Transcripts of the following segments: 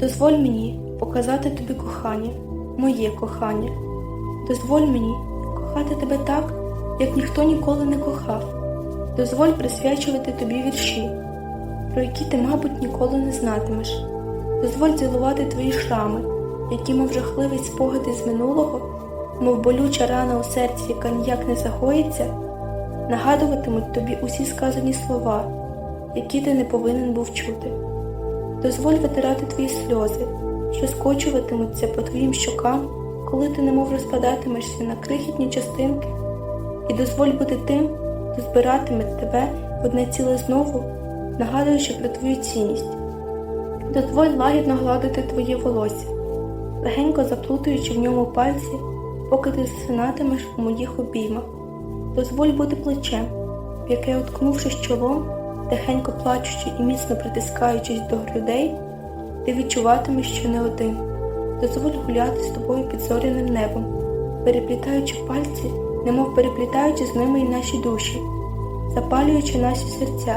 Дозволь мені показати тобі кохання, моє кохання. Дозволь мені кохати тебе так, як ніхто ніколи не кохав. Дозволь присвячувати тобі вірші, про які ти, мабуть, ніколи не знатимеш. Дозволь цілувати твої шрами, які, мов жахливий спогад із минулого, мов болюча рана у серці, яка ніяк не загоїться, нагадуватимуть тобі усі сказані слова, які ти не повинен був чути. Дозволь витирати твої сльози, що скочуватимуться по твоїм щокам, коли ти немов розпадатимешся на крихітні частинки, і дозволь бути тим, хто збиратиме тебе в одне ціле знову, нагадуючи про твою цінність. Дозволь лагідно гладити твоє волосся, легенько заплутуючи в ньому пальці, поки ти засинатимеш у моїх обіймах. Дозволь бути плечем, в яке, уткнувшись чолом, тихенько плачучи і міцно притискаючись до грудей, ти відчуватимеш, що не один. Дозволь гуляти з тобою під зоряним небом, переплітаючи пальці, немов переплітаючи з ними й наші душі, запалюючи наші серця,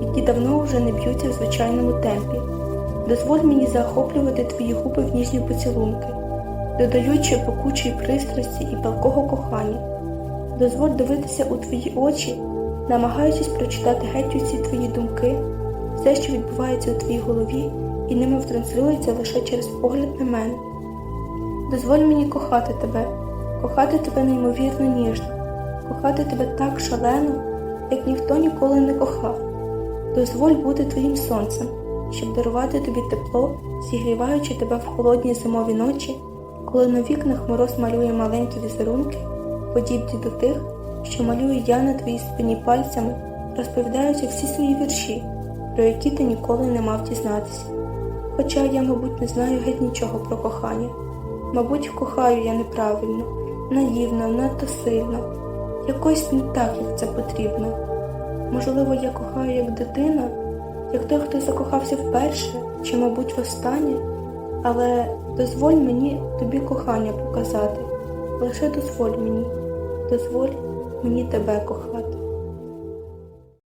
які давно вже не б'ються в звичайному темпі. Дозволь мені захоплювати твої губи в ніжні поцілунки, додаючи пекучої пристрасті і палкого кохання. Дозволь дивитися у твої очі, намагаючись прочитати геть усі твої думки, все, що відбувається у твоїй голові, і ними втранслюється лише через погляд на мене. Дозволь мені кохати тебе, кохати тебе неймовірно ніжно, кохати тебе так шалено, як ніхто ніколи не кохав. Дозволь бути твоїм сонцем, щоб дарувати тобі тепло, зігріваючи тебе в холодні зимові ночі, коли на вікнах мороз малює маленькі візерунки, подібні до тих, що малюю я на твоїй спині пальцями, розповідаючи всі свої вірші, про які ти ніколи не мав дізнатися. Хоча я, мабуть, не знаю геть нічого про кохання. Мабуть, кохаю я неправильно, наївно, надто сильно, якось не так, як це потрібно. Можливо, я кохаю як дитина, як той, хто закохався вперше, чи, мабуть, востаннє, але дозволь мені тобі кохання показати. Лише дозволь мені, дозволь мені тебе кохати.